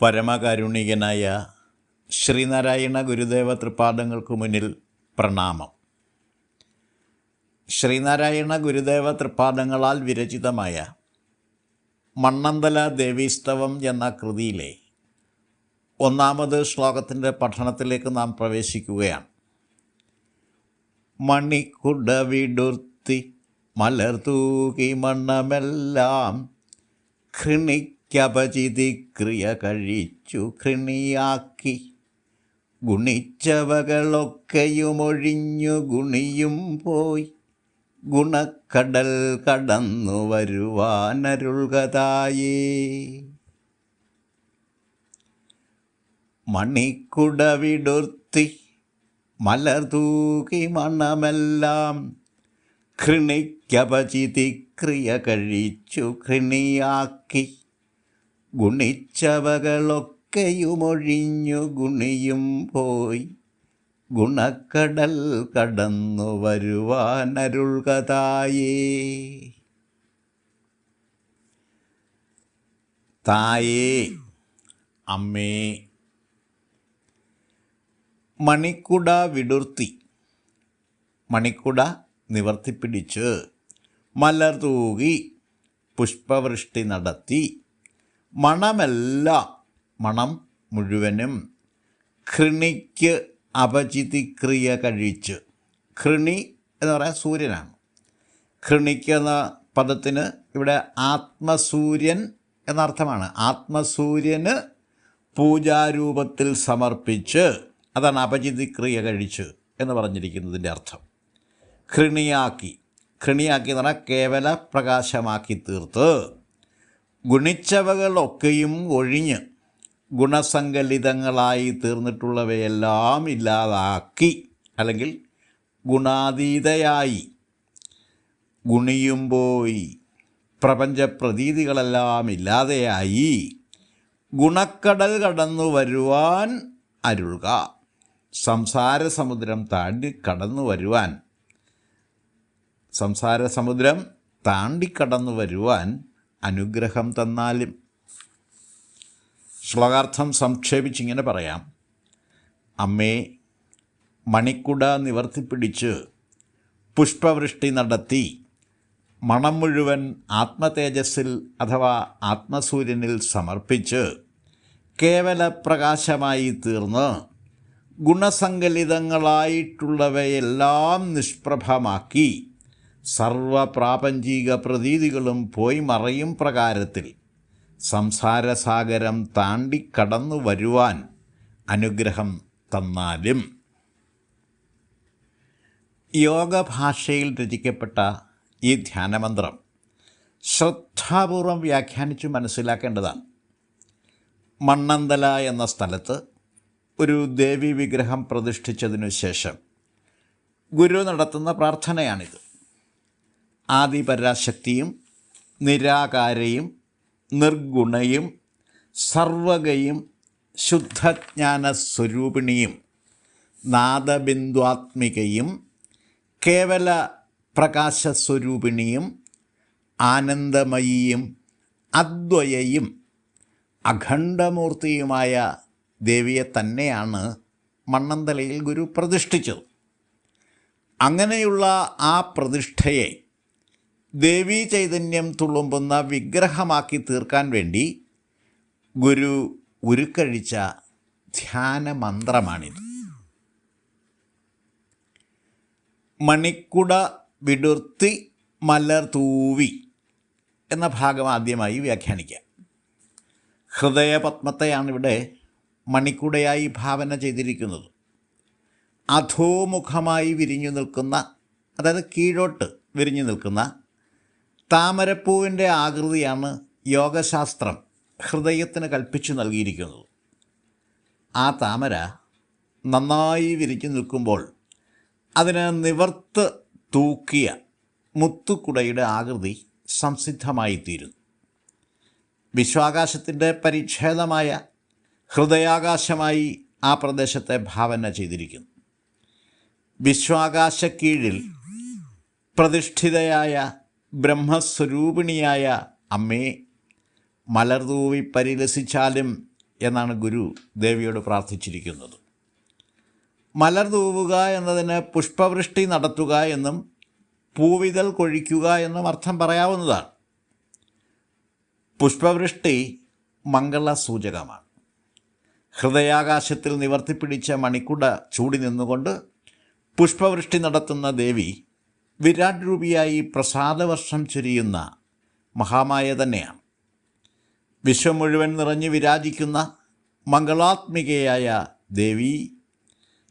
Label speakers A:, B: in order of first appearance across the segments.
A: പരമകാരുണികനായ ശ്രീനാരായണ ഗുരുദേവ തൃപ്പാദങ്ങൾക്ക് മുന്നിൽ പ്രണാമം. ശ്രീനാരായണ ഗുരുദേവ തൃപ്പാദങ്ങളാൽ വിരചിതമായ മണ്ണന്തല ദേവീസ്തവം എന്ന കൃതിയിലെ ഒന്നാമത് ശ്ലോകത്തിന്റെ പഠനത്തിലേക്ക് നാം പ്രവേശിക്കുകയാണ്. മണിക്കുട വിടുർത്തി മലർതൂകി മണ്ണമെല്ലാം ക്രിയ കഴിച്ചു ഘൃണിയാക്കി ഗുണിച്ചവകളൊക്കെയുമൊഴിഞ്ഞു ഗുണിയും പോയി. ഗുണക്കടൽ കടന്നു വരുവാനരുൾകതായേ മണിക്കുട വിടുർത്തി മലർതൂകി മണമെല്ലാം ഘൃണിക്കപചിതി ക്രിയ കഴിച്ചു ഘൃണിയാക്കി ഗുണിച്ചവകളൊക്കെയുമൊഴിഞ്ഞു ഗുണിയും പോയി. ഗുണക്കടൽ കടന്നു വരുവാനരുൾകതായേ തായേ അമ്മേ. മണിക്കുട വിടുർത്തി. മണിക്കുട നിവർത്തിപ്പിടിച്ച് മലർ തൂകി പുഷ്പവൃഷ്ടി നടത്തി മണമെല്ലാം മണം മുഴുവനും ഘൃണിക്ക് അപചിതിക്രിയ കഴിച്ച്. ഘൃണി എന്ന് പറയാൻ സൂര്യനാണ്. ഘൃണിക്ക് എന്ന പദത്തിന് ഇവിടെ ആത്മസൂര്യൻ എന്നർത്ഥമാണ്. ആത്മസൂര്യന് പൂജാരൂപത്തിൽ സമർപ്പിച്ച് അതാണ് അപചിതിക്രിയ കഴിച്ച് എന്ന് പറഞ്ഞിരിക്കുന്നതിന്റെ അർത്ഥം. ഘൃണിയാക്കി ഘൃണിയാക്കി എന്ന് പറഞ്ഞാൽ കേവല പ്രകാശമാക്കി തീർത്ത്. ഗുണിച്ചവകളൊക്കെയും ഒഴിഞ്ഞ് ഗുണസങ്കലിതങ്ങളായി തീർന്നിട്ടുള്ളവയെല്ലാം ഇല്ലാതാക്കി അല്ലെങ്കിൽ ഗുണാതീതയായി ഗുണിയുമ്പോയി പ്രപഞ്ച പ്രതീതികളെല്ലാം ഇല്ലാതെയായി. ഗുണക്കടൽ കടന്നു വരുവാൻ അരുൾക. സംസാര സമുദ്രം താണ്ടി കടന്നു വരുവാൻ. സംസാര സമുദ്രം താണ്ടി കടന്നു വരുവാൻ അനുഗ്രഹം തന്നാലും ശ്ലോകാർത്ഥം സംക്ഷേപിച്ചിങ്ങനെ പറയാം. അമ്മേ മണിക്കുട നിവർത്തിപ്പിടിച്ച് പുഷ്പവൃഷ്ടി നടത്തി മണം മുഴുവൻ ആത്മതേജസ്സിൽ അഥവാ ആത്മസൂര്യനിൽ സമർപ്പിച്ച് കേവല പ്രകാശമായി തീർന്ന് ഗുണസങ്കലിതങ്ങളായിട്ടുള്ളവയെല്ലാം നിഷ്പ്രഭമാക്കി സർവപ്രാപഞ്ചിക പ്രതീതികളും പോയി മറയും പ്രകാരത്തിൽ സംസാരസാഗരം താണ്ടിക്കടന്നു വരുവാൻ അനുഗ്രഹം തന്നാലും. യോഗഭാഷയിൽ രചിക്കപ്പെട്ട ഈ ധ്യാനമന്ത്രം ശ്രദ്ധാപൂർവം വ്യാഖ്യാനിച്ചു മനസ്സിലാക്കേണ്ടതാണ്. മണ്ണന്തല എന്ന സ്ഥലത്ത് ഒരു ദേവി വിഗ്രഹം പ്രതിഷ്ഠിച്ചതിനു ശേഷം ഗുരു നടത്തുന്ന പ്രാർത്ഥനയാണിത്. ആദിപരാശക്തിയും നിരാകാരയും നിർഗുണയും സർവകയും ശുദ്ധജ്ഞാനസ്വരൂപിണിയും നാദബിന്ദുവാത്മികയും കേവല പ്രകാശസ്വരൂപിണിയും ആനന്ദമയിയും അദ്വയയും അഖണ്ഡമൂർത്തിയുമായ ദേവിയെ തന്നെയാണ് മണ്ണന്തലയിൽ ഗുരു പ്രതിഷ്ഠിച്ചത്. അങ്ങനെയുള്ള ആ പ്രതിഷ്ഠയെ ദേവീ ചൈതന്യം തുളുമ്പുന്ന വിഗ്രഹമാക്കി തീർക്കാൻ വേണ്ടി ഗുരു ഉരുക്കഴിച്ച ധ്യാനമന്ത്രമാണിത് മണിക്കുട വിടുർത്തി മലർ തൂവി എന്ന ഭാഗം ആദ്യമായി വ്യാഖ്യാനിക്കാം. ഹൃദയപത്മത്തെയാണ് ഇവിടെ മണിക്കുടയായി ഭാവന ചെയ്തിരിക്കുന്നത്. അധോമുഖമായി വിരിഞ്ഞു നിൽക്കുന്ന അതായത് കീഴോട്ട് വിരിഞ്ഞു നിൽക്കുന്ന താമരപ്പൂവിന്റെ ആകൃതിയാണ് യോഗശാസ്ത്രം ഹൃദയത്തിന് കൽപ്പിച്ചു നൽകിയിരിക്കുന്നത്. ആ താമര നന്നായി വിരിച്ചു നിൽക്കുമ്പോൾ അതിന് നിവർത്ത് തൂക്കിയ മുത്തുക്കുടയുടെ ആകൃതി സംസിദ്ധമായിത്തീരുന്നു. വിശ്വാകാശത്തിന്റെ പരിച്ഛേദമായ ഹൃദയാകാശമായി ആ പ്രദേശത്തെ ഭാവന ചെയ്തിരിക്കുന്നു. വിശ്വാകാശക്കീഴിൽ പ്രതിഷ്ഠിതയായ ബ്രഹ്മസ്വരൂപിണിയായ അമ്മേ മലർതൂവി പരിലസിച്ചാലും എന്നാണ് ഗുരു ദേവിയോട് പ്രാർത്ഥിച്ചിരിക്കുന്നത്. മലർ തൂവുക എന്നതിന് പുഷ്പവൃഷ്ടി നടത്തുക എന്നും പൂവിതൽ കൊഴിക്കുക എന്നും അർത്ഥം പറയാവുന്നതാണ്. പുഷ്പവൃഷ്ടി മംഗള സൂചകമാണ് ഹൃദയാകാശത്തിൽ നിവർത്തിപ്പിടിച്ച മണിക്കുട ചൂടി നിന്നുകൊണ്ട് പുഷ്പവൃഷ്ടി നടത്തുന്ന ദേവി വിരാട് രൂപിയായി പ്രസാദവർഷം ചൊരിയുന്ന മഹാമായ തന്നെയാണ്. വിശ്വം മുഴുവൻ നിറഞ്ഞു വിരാജിക്കുന്ന മംഗളാത്മികയായ ദേവി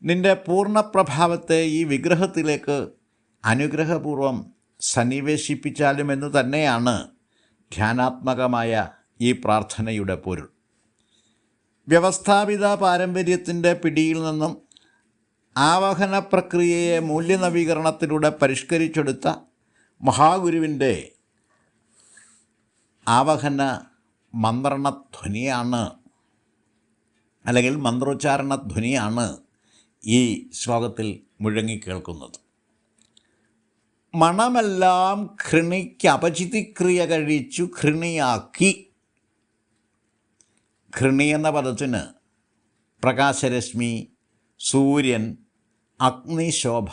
A: നിന്റെ പൂർണപ്രഭാവത്തെ ഈ വിഗ്രഹത്തിലേക്ക് അനുഗ്രഹപൂർവം സന്നിവേശിപ്പിച്ചാലുമെന്ന് തന്നെയാണ് ധ്യാനാത്മകമായ ഈ പ്രാർത്ഥനയുടെ പൊരുൾ. വ്യവസ്ഥാപിത പാരമ്പര്യത്തിന്റെ പിടിയിൽ നിന്നും ആവാഹന പ്രക്രിയയെ മൂല്യനവീകരണത്തിലൂടെ പരിഷ്കരിച്ചെടുത്ത മഹാഗുരുവിന്റെ ആവഹന മന്ത്രണധ്വനിയാണ് അല്ലെങ്കിൽ മന്ത്രോച്ചാരണ ധ്വനിയാണ് ഈ ശ്ലോകത്തിൽ മുഴങ്ങിക്കേൾക്കുന്നത് മണമെല്ലാം ഘൃണിക്ക് അപചിതിക്രിയ കഴിച്ചു ഘൃണിയാക്കി ഘൃണി എന്ന പദത്തിന് പ്രകാശരശ്മി സൂര്യൻ അഗ്നിശോഭ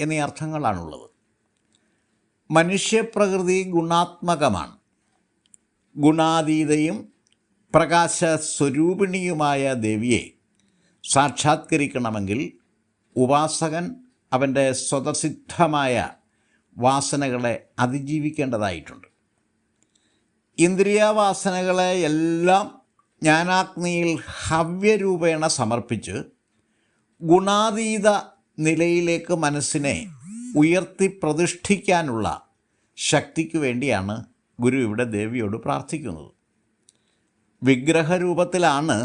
A: എന്നീ അർത്ഥങ്ങളാണുള്ളത്. മനുഷ്യപ്രകൃതി ഗുണാത്മകമാണ്. ഗുണാതീതയും പ്രകാശ സ്വരൂപിണിയുമായ ദേവിയെ സാക്ഷാത്കരിക്കണമെങ്കിൽ ഉപാസകൻ അവന്റെ സ്വതസിദ്ധമായ വാസനകളെ അതിജീവിക്കേണ്ടതായിട്ടുണ്ട്. ഇന്ദ്രിയവാസനകളെ എല്ലാം ജ്ഞാനാഗ്നിയിൽ ഹവ്യരൂപേണ സമർപ്പിച്ച് ഗുണാതീത നിലയിലേക്ക് മനസ്സിനെ ഉയർത്തി പ്രതിഷ്ഠിക്കാനുള്ള ശക്തിക്ക് വേണ്ടിയാണ് ഗുരു ഇവിടെ ദേവിയോട് പ്രാർത്ഥിക്കുന്നത്. വിഗ്രഹരൂപത്തിലാണ്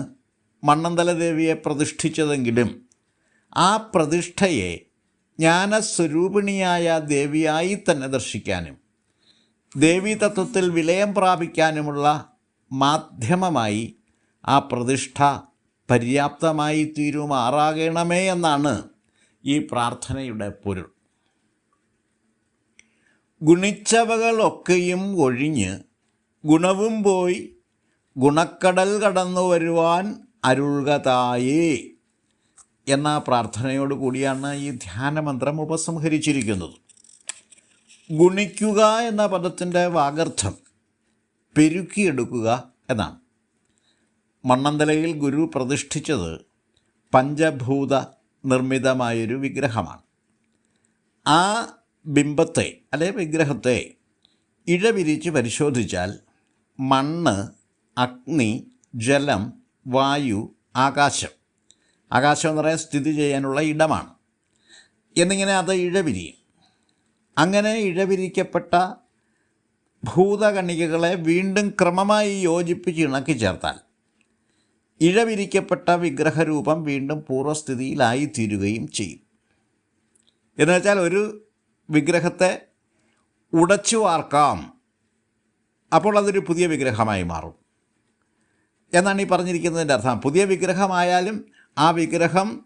A: മണ്ണന്തല ദേവിയെ പ്രതിഷ്ഠിച്ചതെങ്കിലും ആ പ്രതിഷ്ഠയെ ജ്ഞാനസ്വരൂപിണിയായ ദേവിയായി തന്നെ ദർശിക്കാനും ദേവീതത്വത്തിൽ വിലയം പ്രാപിക്കാനുമുള്ള മാധ്യമമായി ആ പ്രതിഷ്ഠ പര്യാപ്തമായി തീരുമാറാകണമേ എന്നാണ് ഈ പ്രാർത്ഥനയുടെ പൊരുൾ. ഗുണിച്ചവകളൊക്കെയും ഒഴിഞ്ഞ് ഗുണവും പോയി ഗുണക്കടൽ കടന്നു വരുവാൻ അരുൾകതായേ എന്ന പ്രാർത്ഥനയോട് കൂടിയാണ് ഈ ധ്യാനമന്ത്രം ഉപസംഹരിച്ചിരിക്കുന്നത്. ഗുണിക്കുക എന്ന പദത്തിന്റെ വാഗർത്ഥം പെരുക്കിയെടുക്കുക എന്നാണ്. മണ്ണന്തലയിൽ ഗുരു പ്രതിഷ്ഠിച്ചത് പഞ്ചഭൂത നിർമ്മിതമായൊരു വിഗ്രഹമാണ്. ആ ബിംബത്തെ അല്ലെ വിഗ്രഹത്തെ ഇഴവിരിച്ച് പരിശോധിച്ചാൽ മണ്ണ് അഗ്നി ജലം വായു ആകാശം ആകാശം എന്ന് പറയാൻ സ്ഥിതി ചെയ്യാനുള്ള ഇടമാണ്. എന്നിങ്ങനെ അത് ഇഴവിരിയും. അങ്ങനെ ഇഴവിരിക്കപ്പെട്ട ഭൂതകണികകളെ വീണ്ടും ക്രമമായി യോജിപ്പിച്ച് ഇണക്കി ചേർത്താൽ ഇഴവിരിക്കപ്പെട്ട വിഗ്രഹരൂപം വീണ്ടും പൂർവസ്ഥിതിയിലായി തീരുകയും ചെയ്യും. എന്നുവെച്ചാൽ ഒരു വിഗ്രഹത്തെ ഉടച്ചു വാർക്കാം അപ്പോൾ അതൊരു പുതിയ വിഗ്രഹമായി മാറും. എന്നാണ് ഈ പറഞ്ഞിരിക്കുന്നതിന്റെ അർത്ഥം. പുതിയ വിഗ്രഹമായാലും ആ വിഗ്രഹം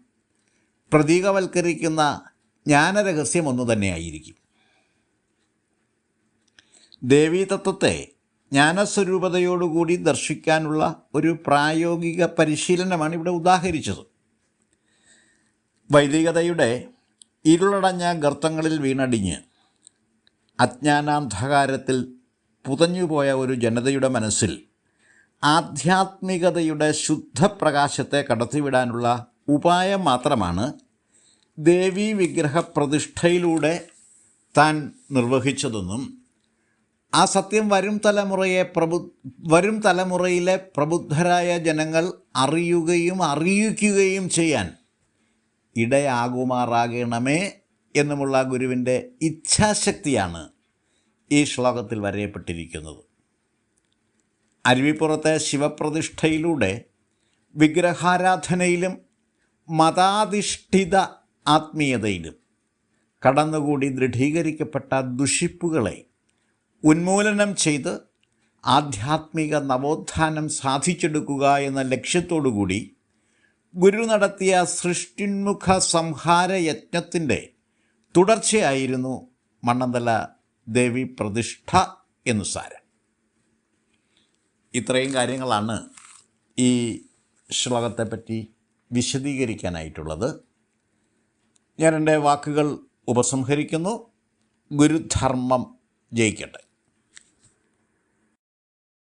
A: പ്രതീകവൽക്കരിക്കുന്ന ജ്ഞാനരഹസ്യം ഒന്നു തന്നെയായിരിക്കും. ദേവീതത്വത്തെ ജ്ഞാനസ്വരൂപതയോടുകൂടി ദർശിക്കാനുള്ള ഒരു പ്രായോഗിക പരിശീലനമാണ് ഇവിടെ ഉദാഹരിച്ചത്. വൈദികതയുടെ ഇരുളടഞ്ഞ ഗർത്തങ്ങളിൽ വീണടിഞ്ഞ് അജ്ഞാനാന്ധകാരത്തിൽ പുതഞ്ഞുപോയ ഒരു ജനതയുടെ മനസ്സിൽ ആധ്യാത്മികതയുടെ ശുദ്ധപ്രകാശത്തെ കടത്തിവിടാനുള്ള ഉപായം മാത്രമാണ് ദേവീ വിഗ്രഹ പ്രതിഷ്ഠയിലൂടെ താൻ നിർവഹിച്ചതെന്നും ആ സത്യം വരും തലമുറയെ പ്രബു വരും തലമുറയിലെ പ്രബുദ്ധരായ ജനങ്ങൾ അറിയുകയും അറിയിക്കുകയും ചെയ്യാൻ ഇടയാകുമാറാകണമേ എന്നുമുള്ള ഗുരുവിന്റെ ഇച്ഛാശക്തിയാണ് ഈ ശ്ലോകത്തിൽ വരയപ്പെട്ടിരിക്കുന്നത്. അരുവിപ്പുറത്തെ ശിവപ്രതിഷ്ഠയിലൂടെ വിഗ്രഹാരാധനയിലും മതാധിഷ്ഠിത ആത്മീയതയിലും കടന്നുകൂടി ദൃഢീകരിക്കപ്പെട്ട ദുഷിപ്പുകളെ ഉന്മൂലനം ചെയ്ത് ആധ്യാത്മിക നവോത്ഥാനം സാധിച്ചെടുക്കുക എന്ന ലക്ഷ്യത്തോടുകൂടി ഗുരു നടത്തിയ സൃഷ്ടിന്മുഖ സംഹാര യജ്ഞത്തിന്റെ തുടർച്ചയായിരുന്നു മണ്ണന്തല ദേവി പ്രതിഷ്ഠ എന്നു സാരം ഇത്രയും കാര്യങ്ങളാണ് ഈ ശ്ലോകത്തെപ്പറ്റി വിശദീകരിക്കാനായിട്ടുള്ളത്. ഞാൻ എന്റെ വാക്കുകൾ ഉപസംഹരിക്കുന്നു. ഗുരുധർമ്മം ജയിക്കട്ടെ.